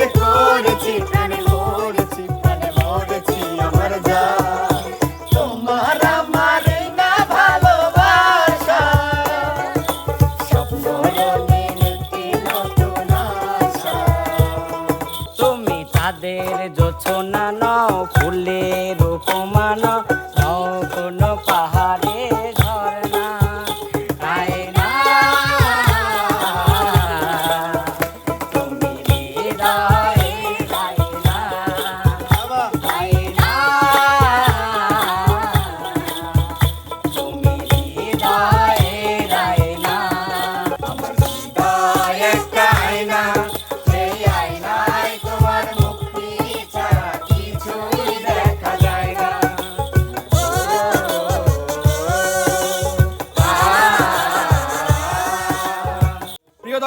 যে করেছি।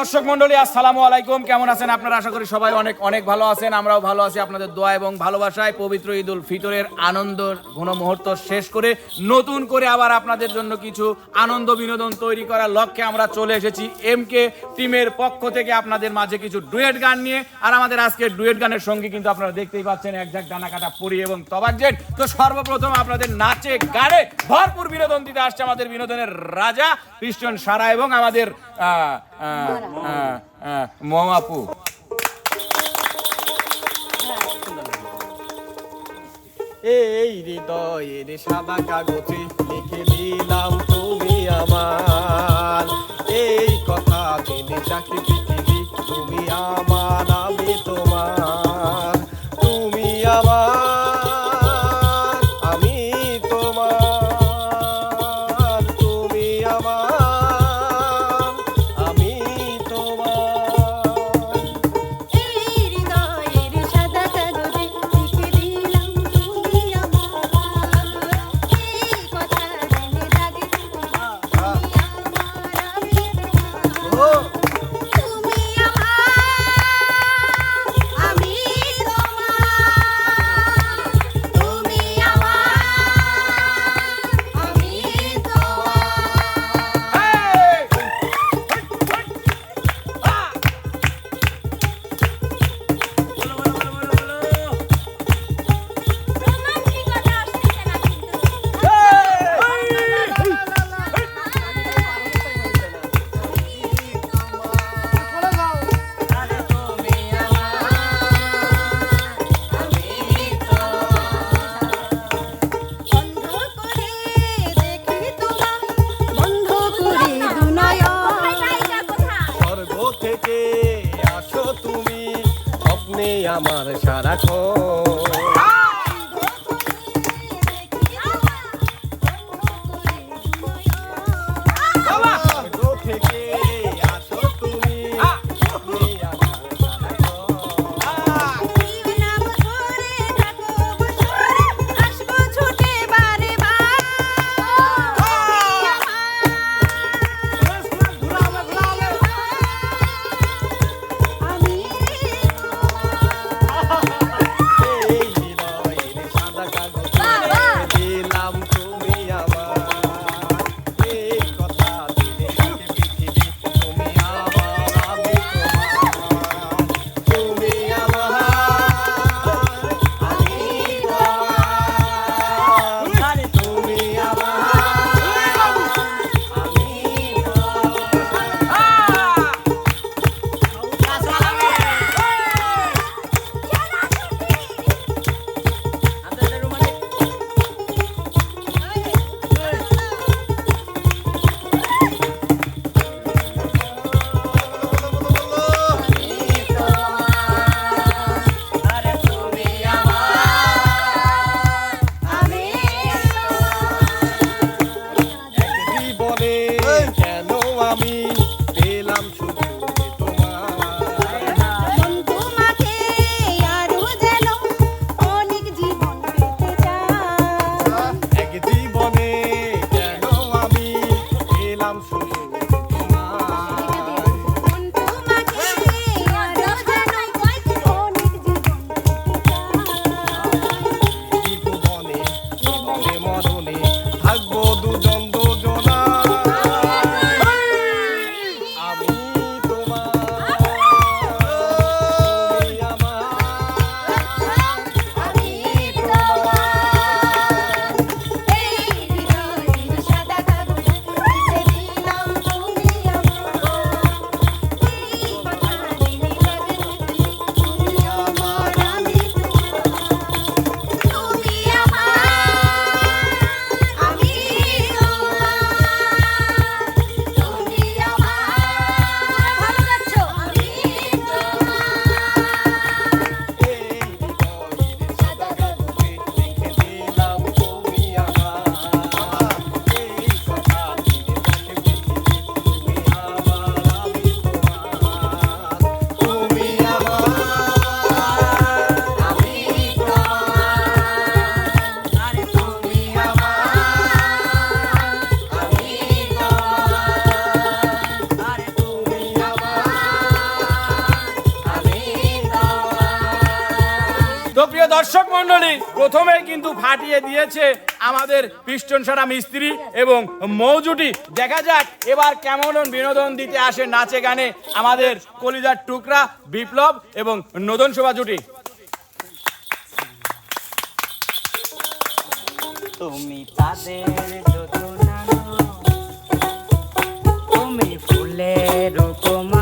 দর্শক মন্ডলী আসসালামু আলাইকুম। কেমন আছেন আপনারা? আশা করি সবাই অনেক অনেক ভালো আছেন। আমরাও ভালো আছি আপনাদের দোয়া এবং ভালোবাসায়। পবিত্র ঈদ উল ফিতরের আনন্দ ঘন মুহূর্ত শেষ করে নতুন করে আবার আপনাদের জন্য কিছু আনন্দ বিনোদন তৈরি করার লক্ষ্যে আমরা চলে এসেছি এম কে টিমের পক্ষ থেকে আপনাদের মাঝে কিছু ডুয়েট গান নিয়ে। আর আমাদের আজকের ডুয়েট গানের সঙ্গে কিন্তু আপনারা দেখতেই পাচ্ছেন এক ঝাঁক ডানা কাটা পরি এবং তবাক জেট তো সর্বপ্রথম আপনাদের নাচে, গানে ভরপুর বিনোদন দিতে আসছে আমাদের বিনোদনের রাজা কৃষ্ণ সারা এবং আমাদের আহ, মমাপু এই হৃদয়ের সাদা কাগজে লিখে দিলাম তুমি আমার। এই কথা জেনে যাকে পৃথিবী তুমি আমার আমি আমার সারাক্ষণ কিন্তু ফাটিয়ে দিয়েছে আমাদের পিস্টন সারা মিস্ত্রি এবং মৌজুটি। দেখা যাক এবার কেমন বিনোদন দিতে আসে নাচে গানে আমাদের কলিজার টুকরা, বিপ্লব এবং নদন সভা জুটি। তুমি তাদের তুমি ফুলের রকম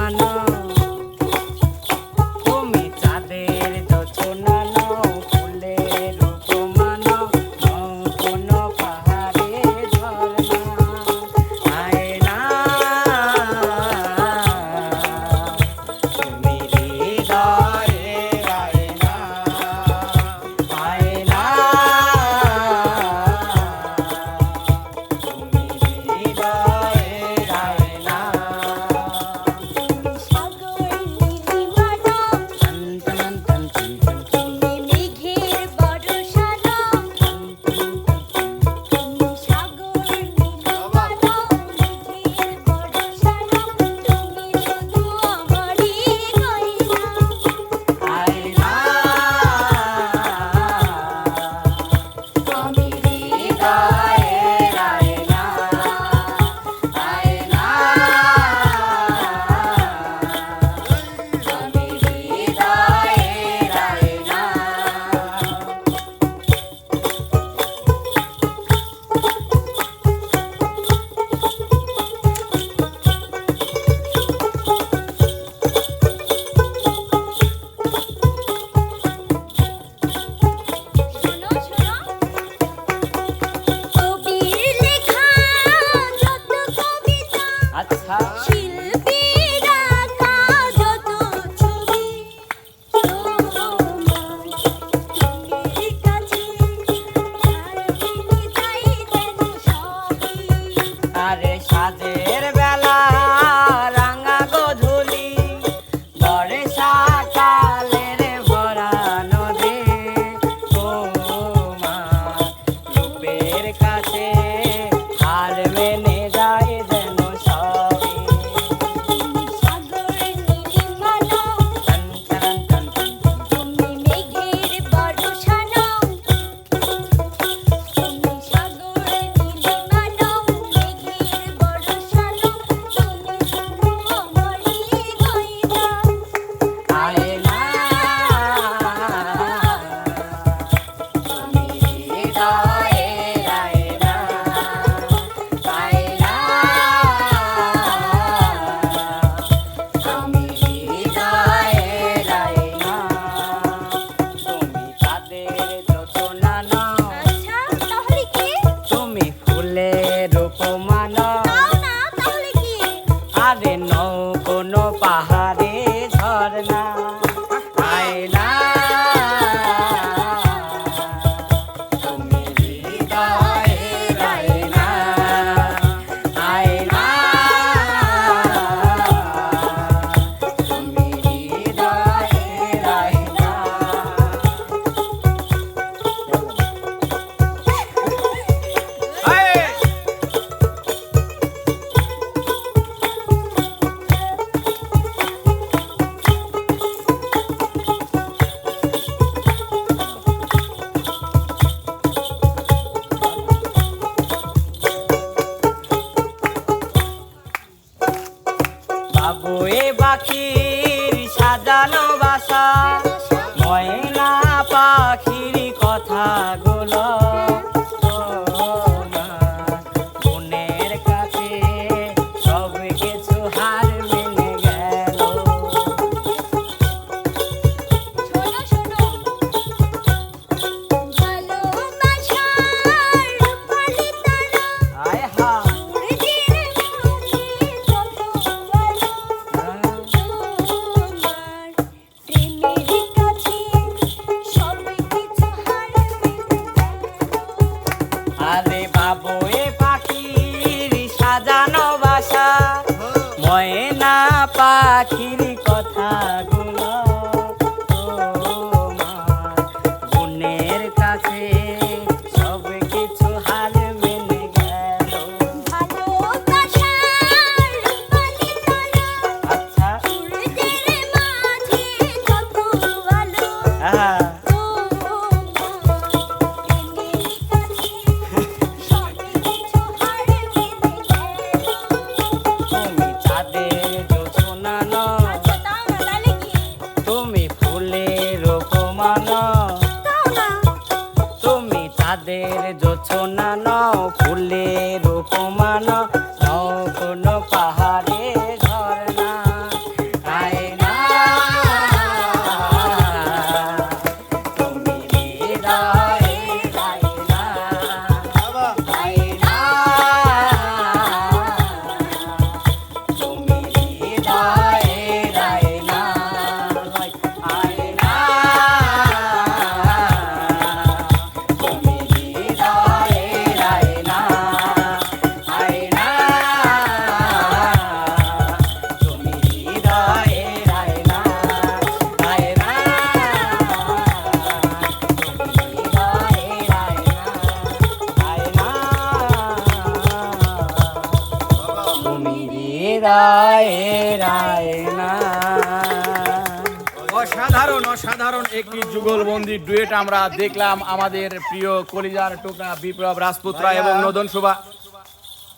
সুন্দরী ডুয়েট আমরা দেখলাম আমাদের প্রিয় কলিজার টোকা বিপ্লব রাজপুত্রা এবং নদন শোভা।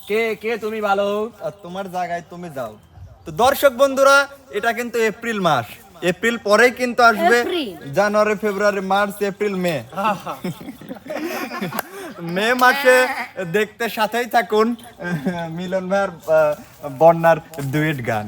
কে কে তুমি ভালো তোমার জায়গায় তুমি যাও। তো দর্শক বন্ধুরা এটা কিন্তু এপ্রিল মাস। এপ্রিল পরে কিন্তু আসবে জানুয়ারি ফেব্রুয়ারি মার্চ এপ্রিল মে। মে মাসে দেখতে সাথেই থাকুন মিলন ভাইয়ের বন্যার ডুয়েট গান।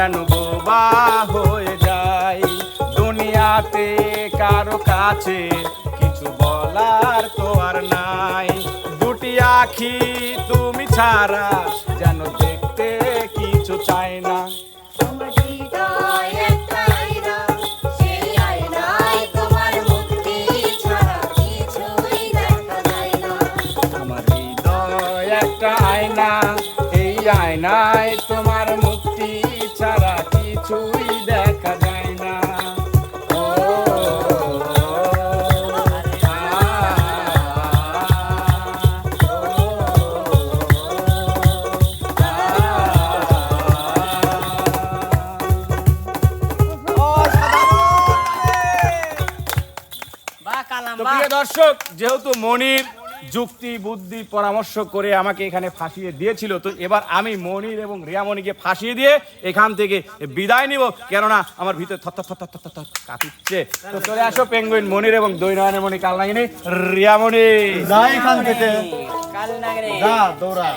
যেন বোবা হয়ে যায়। দুনিয়াতে কারও কাছে কিছু বলার তো আর নাই। দুটি আখি তুমি ছাড়া যেন দেখতে কিছু চাই না। দর্শক যেহেতু মনির যুক্তি বুদ্ধি পরামর্শ করে আমাকে এখানে ফাঁসিয়ে দিয়েছিল তো এবার আমি মনির এবং রিয়ামণিকে ফাঁসিয়ে দিয়ে এখান থেকে বিদায় নিব। কেননা আমার ভিতরে থর থর থর কাঁপিচ্ছে। তো চলে আসো পেঙ্গুইন মনির এবং দৈনয়নের মণি কাল নাগিনী রিয়ামণি যা এখান থেকে। দৌড়া।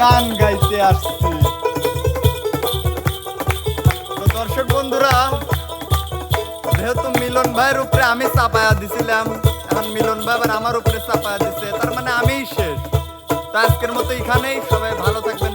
গান গাইতে আসছি। তো দর্শক বন্ধুরা, যেহেতু মিলন ভাইয়ের উপরে আমি চাপায়া দিছিলাম, এখন মিলন ভাই আবার আমার উপরে চাপায়া দিছে, তার মানে আমিই শেষ। তো আজকের মতো এখানেই, সবাই ভালো থাকবেন।